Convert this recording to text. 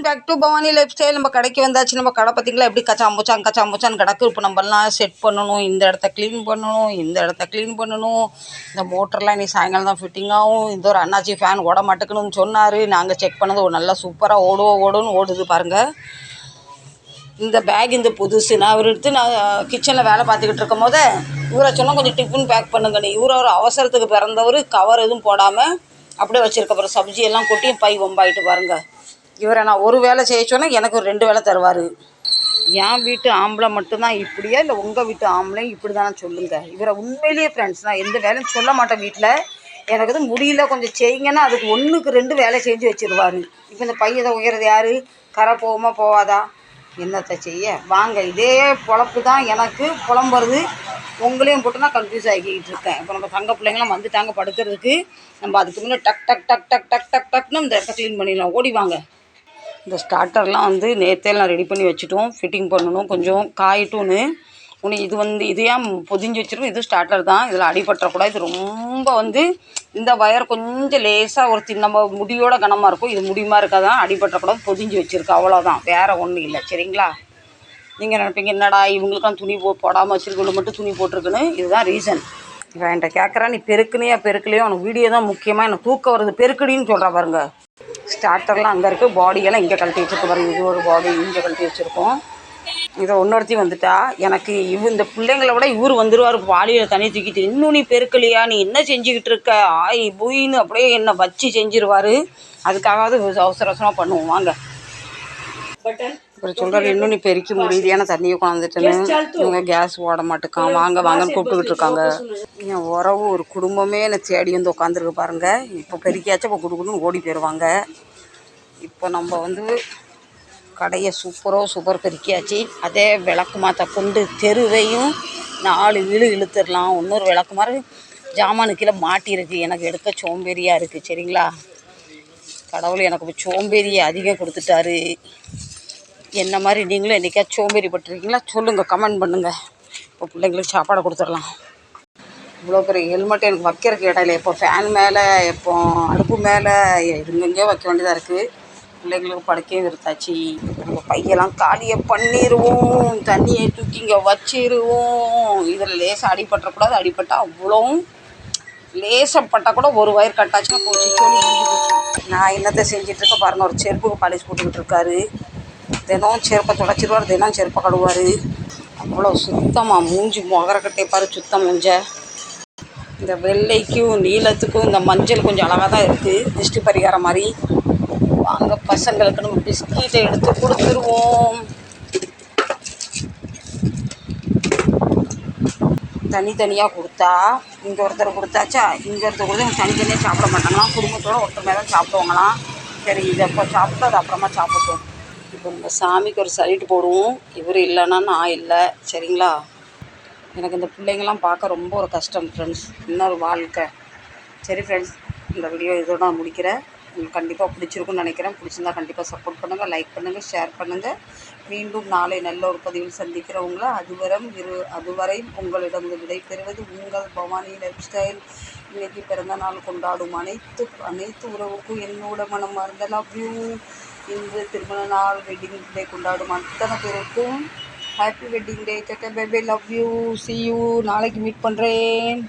Back to Bhavani life style நம்ம கடைக்கு வந்தாச்சு. நம்ம கடை பார்த்தீங்களா? எப்படி கச்சாம்பூச்சான் கச்சாம்பூச்சான் கிடக்கு. இப்போ நம்மலாம் செட் பண்ணணும். இந்த இடத்த க்ளீன் பண்ணணும். இந்த இடத்த க்ளீன் பண்ணணும். இந்த மோட்டர்லாம் நீ சாயங்காலம் தான் ஃபிட்டிங் ஆகும். இந்த ஒரு அண்ணாச்சி ஃபேன் ஓட மாட்டேக்கணும்னு சொன்னார். நாங்கள் செக் பண்ணது ஒரு நல்லா சூப்பராக ஓடுவோம் ஓடுன்னு ஓடுது பாருங்கள் இந்த பேக் இந்த புதுசு. நான் அவர் எடுத்து நான் கிச்சனில் வேலை பார்த்துக்கிட்டு இருக்கும் போது இவரை சொன்னால் கொஞ்சம் டிஃபன் பேக் பண்ணுங்கன்னு இவரை ஒரு அவசரத்துக்கு பிறந்தவர் கவர் எதுவும் போடாமல் அப்படியே வச்சுருக்க அப்புறம் சப்ஜி எல்லாம் கொட்டி பை வம்பாயிட்டு பாருங்கள் இவரை நான் ஒரு வேலை செய்ய சொன்னால் எனக்கு ஒரு ரெண்டு வேலை தருவார். என் வீட்டு ஆம்பளை மட்டும்தான் இப்படியா? இல்லை உங்கள் வீட்டு ஆம்பளையும் இப்படி தானே சொல்லுங்கள் இவரை உண்மையிலேயே ஃப்ரெண்ட்ஸ் நான் எந்த வேலையும் சொல்ல மாட்டேன் வீட்டில் எனக்கு இது முடியல கொஞ்சம் செய்யுங்கன்னா அதுக்கு ஒன்றுக்கு ரெண்டு வேலை செஞ்சு வச்சிருவாரு. இப்போ இந்த பையதை உயர்றது யார்? கரை போகுமா போவாதா? என்னத்தை செய்ய? வாங்க இதே பொழப்பு தான் எனக்கு. புலம்புறது உங்களையும் போட்டு நான் கன்ஃபியூஸ் ஆகிக்கிட்டு இருக்கேன். இப்போ நம்ம தங்க பிள்ளைங்களாம் வந்துட்டாங்க படுக்கிறதுக்கு. நம்ம அதுக்கு முன்னே டக் டக் டக் டக் டக் டக் டக்னு இந்த இடத்த க்ளீன் பண்ணிடலாம். ஓடி வாங்க. இந்த ஸ்டார்டர்லாம் வந்து நேற்றே நான் ரெடி பண்ணி வச்சுட்டோம். ஃபிட்டிங் பண்ணணும். கொஞ்சம் காயிட்டும்னு. உனி இது வந்து இது ஏன் பொதிஞ்சு வச்சிருக்கோம்? இது ஸ்டார்டர் தான். இதில் அடிபட்டக்கூடாது இது ரொம்ப வந்து இந்த வயர் கொஞ்சம் லேசாக ஒரு நம்ம முடியோட கனமாக இருக்கும். இது முடியுமா இருக்காதான் அடிபட்டக்கூடாது பொதிஞ்சு வச்சுருக்கு. அவ்வளோதான் வேறு ஒன்றும் இல்லை. சரிங்களா? நீங்கள் நினைப்பீங்க என்னடா இவங்களுக்கெல்லாம் துணி போ போடாமல் வச்சிருக்கவங்களுக்கு மட்டும் துணி போட்டிருக்குன்னு? இதுதான் ரீசன் இவன் என்கிட்ட கேட்குறான் நீ பெருக்குனியா பெருக்கலையோ? உனக்கு வீடியோ தான் முக்கியமாக எனக்கு தூக்கம் வருது பெருக்குடின்னு சொல்கிறா பாருங்க. ஸ்டார்டர்லாம் அங்கே இருக்குது பாடியெல்லாம் இங்கே கழட்டி வச்சிருக்க பாருங்க. இது ஒரு பாடி இங்கே கழட்டி வச்சுருக்கோம். இதை ஒன்னொருத்தி வந்துட்டா. எனக்கு இவ இந்த பிள்ளைங்களை விட இவர் வந்துடுவார் பாலியில் தண்ணி தூக்கிட்டு இன்னும் நீ பெருக்கலையா? நீ என்ன செஞ்சுக்கிட்டு இருக்க? ஆய் புயின்னு அப்படியே என்னை வச்சு செஞ்சிருவார். அதுக்காகவாவது அவசர அவசரமாக பண்ணுவோம். வாங்க. அப்புறம் சொல்கிறாரு இன்னும் நீ பெருக்கி முடியலையான தண்ணியை கொண்டாந்துட்டேன்னு இவங்க கேஸ் ஓட மாட்டுக்கான். வாங்க வாங்கன்னு கூப்பிட்டுக்கிட்டு இருக்காங்க என் உறவு ஒரு குடும்பமே என்னை தேடி வந்து உட்காந்துருக்கு பாருங்க. இப்போ பெருக்கியாச்சும் இப்போ குடுக்குன்னு ஓடி போயிடுவாங்க இப்போ நம்ம வந்து கடையை சூப்பரோ சூப்பர் பெருக்கியாச்சு. அதே விளக்கு மாற்ற கொண்டு தெருவையும் நாலு இழு இழுத்துடலாம். இன்னொரு விளக்கு மாதிரி ஜாமானு கீழே மாட்டியிருக்கு. எனக்கு எடுக்க சோம்பேறியாக இருக்குது சரிங்களா? கடவுள் எனக்கு சோம்பேறியை அதிகம் கொடுத்துட்டாரு. என்ன மாதிரி நீங்களும் என்றைக்கா சோம்பேறி பட்டிருக்கீங்களா சொல்லுங்கள் கமெண்ட் பண்ணுங்கள் இப்போ பிள்ளைங்களுக்கு சாப்பாடு கொடுத்துடலாம். இவ்வளோ பெரிய ஹெல்மெட் எனக்கு வைக்கிறதுக்கு இடம் இல்லை. இப்போ ஃபேன் மேலே இப்போ அடுப்பு மேலே எங்கெங்கேயோ வைக்க வேண்டியதாக இருக்குது பிள்ளைங்களுக்கு படுக்கையும் விருத்தாச்சு நம்ம பையெல்லாம் காலியை பண்ணிடுவோம் தண்ணியை தூக்கி இங்கே வச்சிருவோம். இதில் லேசாக அடிபட்டுறக்கூடாது. அடிபட்டால் அவ்வளோவும் லேசாக பட்டால் கூட ஒரு வயர் கட்டாச்சுன்னா போச்சு. சொல்லி நான் என்னத்தை செஞ்சிட்ருக்க இருக்க பாருங்க. ஒரு செருப்புக்கு பாலிஷ் போட்டுக்கிட்டு இருக்காரு. தினம் செருப்பை துடைச்சிருவார் தினம் செருப்பை கழுவார் அவ்வளோ சுத்தமாக மூஞ்சி முகரக்கட்டை பாரு சுத்தம் மூஞ்ச. இந்த வெள்ளைக்கும் நீலத்துக்கும் இந்த மஞ்சள் கொஞ்சம் அழகாக தான் இருக்குது திருஷ்டி பரிகாரம் மாதிரி. வாங்க பசங்களுக்கு நம்ம பிஸ்கீட்டை எடுத்து கொடுத்துருவோம். தனித்தனியாக கொடுத்தா இங்கே ஒருத்தர் கொடுத்தாச்சா? இங்கே ஒருத்தர் கொடுத்து தனித்தனியாக சாப்பிட மாட்டாங்களாம். குடும்பத்தோட ஒருத்தர் தான் சாப்பிடுவாங்களாம். சரி இதை இப்போ சாப்பிட்டு அது அப்புறமா சாப்பிட்டோம் இப்போ நம்ம சாமிக்கு ஒரு சைட்டு போடுவோம். இவர் இல்லைன்னா நான் இல்லை. சரிங்களா? எனக்கு இந்த பிள்ளைங்கள்லாம் பார்க்க ரொம்ப ஒரு கஷ்டம் ஃப்ரெண்ட்ஸ் இன்னொரு வாழ்க்கை. சரி ஃப்ரெண்ட்ஸ் இந்த வீடியோ இதோட நான் முடிக்கிறேன். உங்களுக்கு கண்டிப்பாக பிடிச்சிருக்குன்னு நினைக்கிறேன். பிடிச்சிருந்தா கண்டிப்பாக சப்போர்ட் பண்ணுங்கள் லைக் பண்ணுங்கள் ஷேர் பண்ணுங்கள் மீண்டும் நாளை நல்ல ஒரு பதிவில் சந்திக்கிறவங்கள அதுவரம் இரு அதுவரை உங்களிடம் விடை பெறுவது உங்கள் பவானி லைஃப் ஸ்டைல் இன்னைக்கு பிறந்த நாள் கொண்டாடும் அனைத்து அனைத்து உறவுக்கும் என்னோட மனம் மறந்த லவ் யூ. இன்று திருமண நாள் வெட்டிங் டே கொண்டாடும் அத்தனை பேருக்கும் ஹாப்பி வெட்டிங் டே சட்ட baby love you see you நாளைக்கு மீட் பண்ணுறேன்